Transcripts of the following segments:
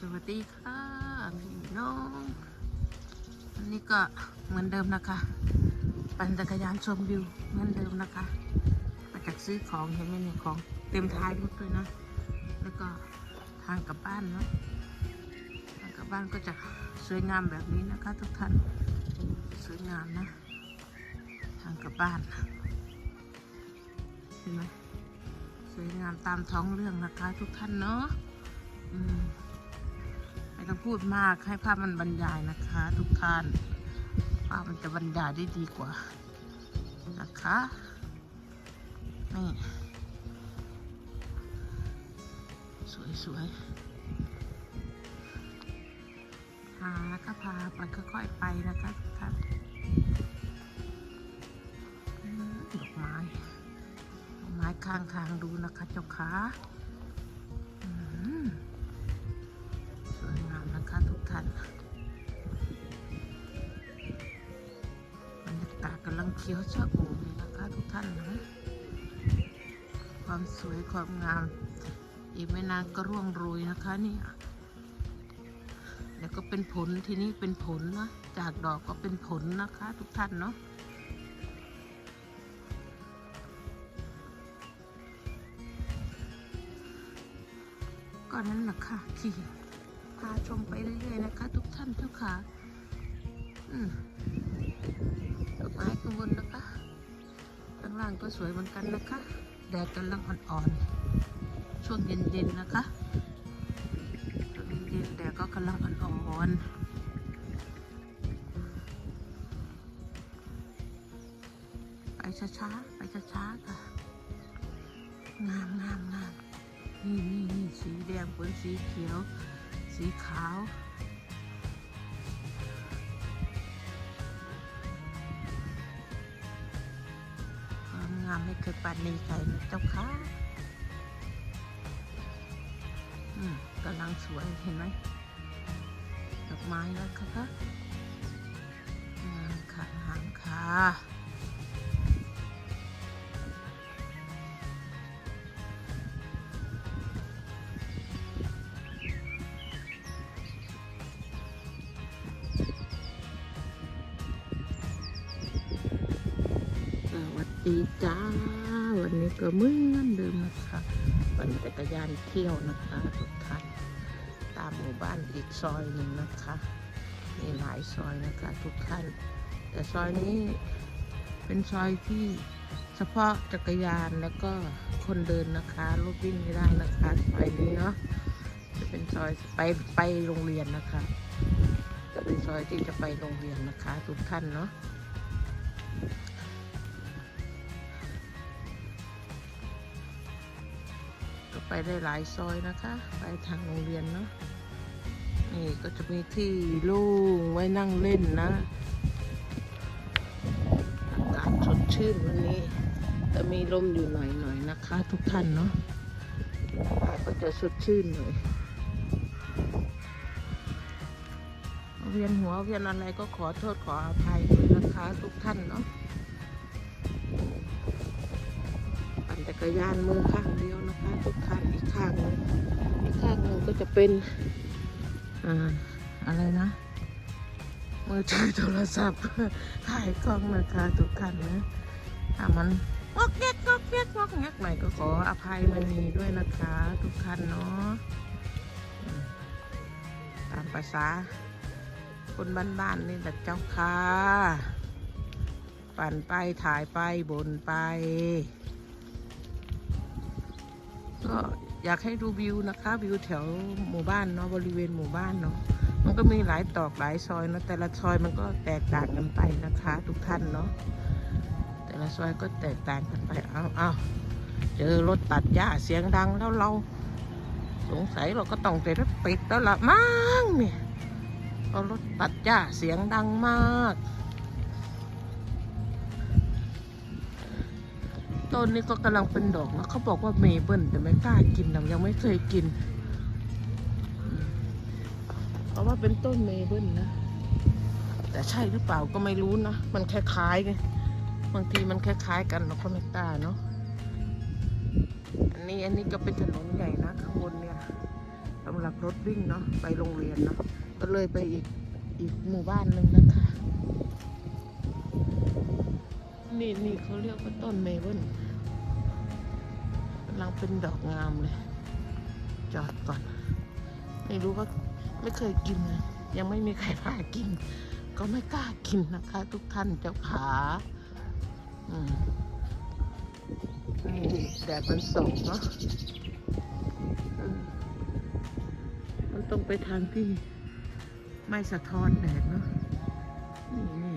สวัสดีค่ะพี่น้องอันนี้ก็เหมือนเดิมนะคะ ปั่นจักรยานชมวิวเหมือนเดิมนะคะมาจากซื้อของเห็นไหมเนี่ยของเต็มท้ายรถเลยนะ แล้วก็ทางกลับบ้านเนาะทางกลับบ้านก็จะสวยงามแบบนี้นะคะ ทุกท่านสวยงามนะ ทางกลับบ้านเห็นไหมสวยงามตามท้องเรื่องนะคะ ทุกท่านเนาะ ต้องพูดมากให้ภาพมันบรรยายนะคะ ทุกท่านภาพมันจะบรรยายได้ดีกว่านะคะนี่สวยสวยพาก็พาไปค่อยๆไปนะคะทุกท่านดอกไม้ดอกไม้ข้างทางดูนะคะเจ้าขาากาศกำลังเขียวชะอุ่มเลยนะคะทุกท่านนะความสวยความงาม อีกไม่นานก็ร่วงโรยนะคะนี่แล้วก็เป็นผลที่นี้เป็นผลนะจากดอกก็เป็นผลนะคะ ทุกท่านเนาะก็นั้นแหละค่ะที่พาชมไปเรื่อยๆนะคะ ทุกท่านเจ้าค่ะ อืมางก็สวยเหมือนกันนะคะแดดกำลังอ่อนๆช่วงเย็นๆนะคะช่วงเย็นๆแดดก็กำลังอ่อนๆไปช้าๆ ไปช้าๆ ค่ะ งามงามงามนี่นี่นี่สีแดงบนสีเขียว สีขาว ไม่เคยปานนีใครเจ้าค่ะอืมกำลังสวยเห็นไหมดอกไม้แล้วค่ะคะงางค่ะงามค่ะ ดีจ้า วันนี้ก็เหมือนเดิมนะคะปั่นจักรยานเที่ยวนะคะทุกท่านตามหมู่บ้านอีกซอยหนึ่งนะคะ มีหลายซอยนะคะทุกท่าน แต่ซอยนี้เป็นซอยที่เฉพาะจักรยานแล้วก็คนเดินนะคะรถวิ่งไม่ได้นะคะซอยนี้เนาะจะเป็นซอยไปไปโรงเรียนนะคะ จะเป็นซอยที่จะไปโรงเรียนนะคะ ทุกท่านเนาะ ไปได้หลายซอยนะคะ ไปทางโรงเรียนเนาะนี่ก็จะมีที่ล่งไว้นั่งเล่นนะอากาศสดชื่นวันนี้แต่มีลมอยู่หน่อยๆนะคะ ทุกท่านเนาะก็จะสดชื่นหน่อยเวียนหัวเวียนอะไรก็ขอโทษขออภัยด้วยนะคะทุกท่านเนาะปั่นจักรยานมือข้างเดียว ทุกท่านอีกข้างนึงอีกข้างหนึงก็จะเป็นอ่าอะไรนะมือถือโทรศัพท์ถ่ายกล้องนะคะทุกท่านนะถ้ามันงอกแงกงอกแงกงอกแงกหน่อยก็ขออภัยมันีด้วยนะคะ ทุกท่านเนาะตามภาษาคนบ้านๆนี่แหละเจ้าค่ะ ปั่นไปถ่ายไปบนไป ก็อยากให้ดูวิวนะคะ วิวแถวหมู่บ้านเนาะบริเวณหมู่บ้านเนาะมันก็มีหลายตอกหลายซอยเนาะแต่ละซอยมันก็แตกต่างกันไปนะคะ ทุกท่านเนาะแต่ละซอยก็แตกต่างกันไปเอาเอาเจอรถตัดหญ้าเสียงดังแล้วเรา สงสัยเราก็ต้องเตรถปิดแล้วละมั้งเนี่ยเพรารถตัดหญ้าเสียงดังมาก ต้นนี้ก็กำลังเป็นดอกนะเขาบอกว่าเมเปิลแต่ไม่กล้ากินนะยังไม่เคยกินอืมเพราะว่าเป็นต้นเมเปิลนะ แต่ใช่หรือเปล่าก็ไม่รู้นะ มันคล้ายๆไงบางทีมันคล้ายๆกันเราก็ไม่กล้าเนาะอันนี้อันนี้ก็เป็นถนนใหญ่นะข้างบนเนี่ยสำหรับหรับรถวิ่งเนาะไปโรงเรียนเนาะก็เลยไปอีกอีกหมู่บ้านหนึ่งนะคะนี่นี่เขาเรียกว่าต้นเมเปิลกำลังเป็นดอกงามเลย จอดก่อน ไม่รู้ว่าไม่เคยกินเลยยังไม่มีใครพากิน ก็ไม่กล้ากินนะคะ ทุกท่านเจ้าขานี่แดดมันส่องเนาะมมันต้องไปทางที่ไม่สะท้อนแดดเนาะนี่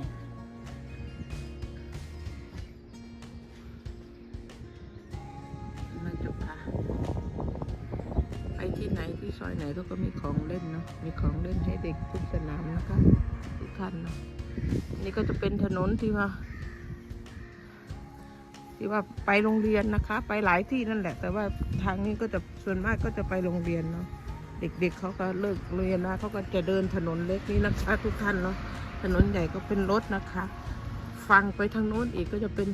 ที่ไหนที่ซอยไหนเขาก็มีของเล่นเนาะมีของเล่นให้เด็กทุกสนามนะคะทุกท่านเนาะนี่ก็จะเป็นถนนที่ว่า ที่ว่าไปโรงเรียนนะคะ ไปหลายที่นั่นแหละ แต่ว่าทางนี้ก็จะส่วนมากก็จะไปโรงเรียนเนาะเด็กๆเขาก็เลิกเรียนนะเขาก็จะเดินถนนเล็กนี้นะคะ ทุกท่านเนาะถนนใหญ่ก็เป็นรถนะคะ ฟังไปทางโน้นอีกก็จะเป็น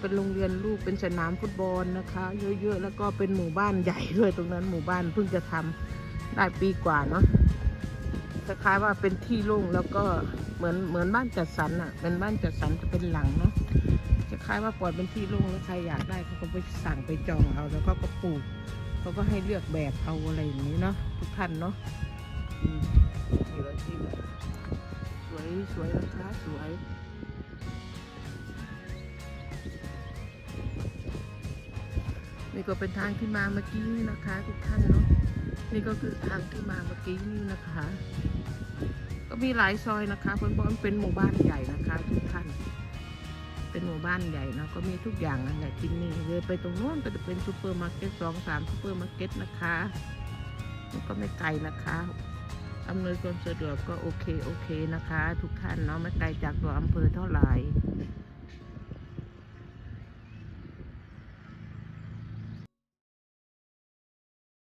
เป็นโรงเรียนลูกเป็นสนามฟุตบอลนะคะ เยอะๆแล้วก็เป็นหมู่บ้านใหญ่ด้วยตรงนั้นหมู่บ้านเพิ่งจะทำได้ปีกว่าเนาะคล้ายๆว่าเป็นที่โล่งแล้วก็เหมือนเหมือนบ้านจัดสรรอะ เป็นบ้านจัดสรรจะเป็นหลังเนาะจะคล้ายว่าปล่อยเป็นที่โล่งแล้วใครอยากได้เขาก็ไปสั่งไปจองเอาแล้วก็ก็ปลูกเขาก็ให้เลือกแบบเอาอะไรอย่างนี้เนาะทุกท่านเนาะอืมนี่เลยที่สวยสวยนะคะสวย นี่ก็เป็นทางที่มาเมื่อกี้นี่นะคะทุกท่านเนาะนี่ก็คือทางที่มาเมื่อกี้นี่นะคะ ก็มีหลายซอยนะคะเพราะว่ามันเป็นหมู่บ้านใหญ่นะคะทุกท่าน เป็นหมู่บ้านใหญ่เนาะก็มีทุกอย่างนั่นแหละที่นี่เลยไปตรงโน้นก็จะเป็นซูเปอร์มาร์เก็ตสองสามซูเปอร์มาร์เก็ตนะคะมันก็ไม่ไกลนะคะอำนวยความสะดวกก็โอเคโอเคนะคะ ทุกท่านเนาะไม่ไกลจากตัวอำเภอเท่าไหร่